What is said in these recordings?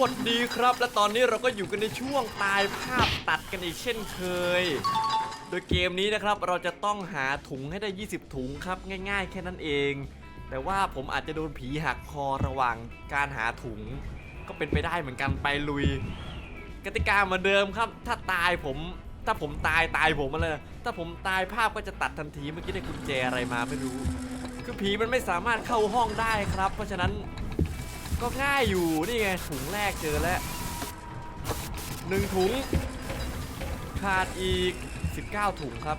วัสดีครับ และตอนนี้เราก็อยู่กันในช่วงตายภาพตัดกันอีกเช่นเคย โดยเกมนี้นะครับเราจะต้องหาถุงให้ได้ 20 ถุงครับง่ายๆ แค่นั้นเอง แต่ว่าผมอาจจะโดนผีหักคอระหว่างการหาถุง ก็เป็นไปได้เหมือนกันไปลุย กติกาเหมือนเดิมครับ ถ้าตายผม ถ้าผมตายตายผมมาเลยถ้าผมตายภาพก็จะตัดทันทีเมื่อกี้ได้กุญแจอะไรมาไม่รู้ คือผีมันไม่สามารถเข้าห้องได้ครับ เพราะฉะนั้น ก็ง่ายอยู่นี่ไงถุงแรกเจอแล้วหนึ่งถุง ขาดอีก 19 ถุงครับ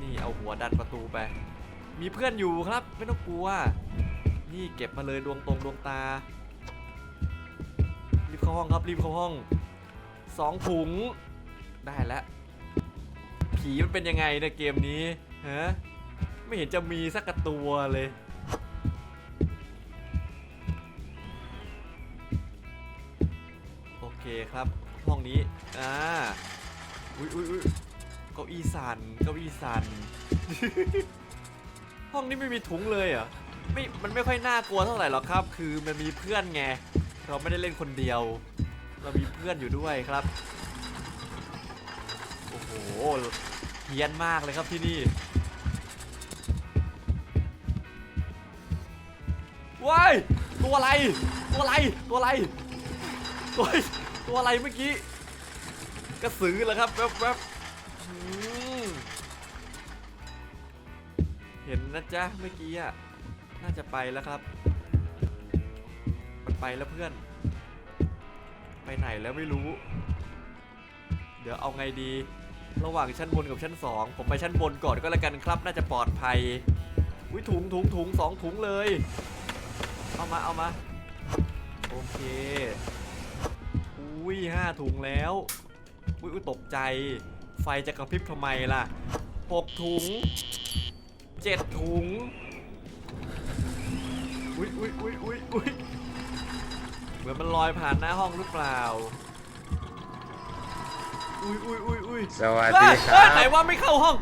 นี่เอาหัวดันประตูไป มีเพื่อนอยู่ครับไม่ต้องกลัว นี่เก็บมาเลยดวงตรงดวงตา รีบเข้าห้องครับรีบเข้าห้องสองถุง ได้แล้ว ผีมันเป็นยังไงในเกมนี้ฮะไม่เห็นจะมีสักตัวเลย คครับ ห้องนี้ อ่า อุ้ยอุ้ยอุ้ยเก้าอี้สันเก้าอี้สัน ห้องนี้ไม่มีถุงเลยเหรอะไม่ มันไม่ค่อยน่ากลัวเท่าไหร่หรอกครับ คือมันมีเพื่อนไง เราไม่ได้เล่นคนเดียว เรามีเพื่อนอยู่ด้วยครับ โอ้โหเฮี้ยนมากเลยครับที่นี่ว้ายตัวอะไร ตัวอะไร ตัวอะไร ตัว ตัวอะไรเมื่อกี้ กระสือเหรอครับแวบแวบเห็นนะจ๊ะเมื่อกี้อะ น่าจะไปแล้วครับ มันไปแล้วเพื่อน ไปไหนแล้วไม่รู้ เดี๋ยวเอาไงดี ระหว่างชั้นบนกับชั้นสองผมไปชั้นบนก่อนก็แล้วกันครับ น่าจะปลอดภัย อุ้ยถุงถุงถุงสองถุงเลย เอามาเอามา โอเค อุ้ยห้าถุงแล้วอุ้ยอุ๊ยตกใจ ไฟจะกระพริบทำไมล่ะหกถุงเจ็ดถุงอุ้ยอุ้ยอุ้ยอุ้ยอุ้ยเหมือนมันลอยผ่านหน้าห้องหรือเปล่าอุ้ยอุ้ยอุ้ยอุ้ยสวัสเอ้ดียคเอ้รัยไหนบว่าไม่เข้าห้อง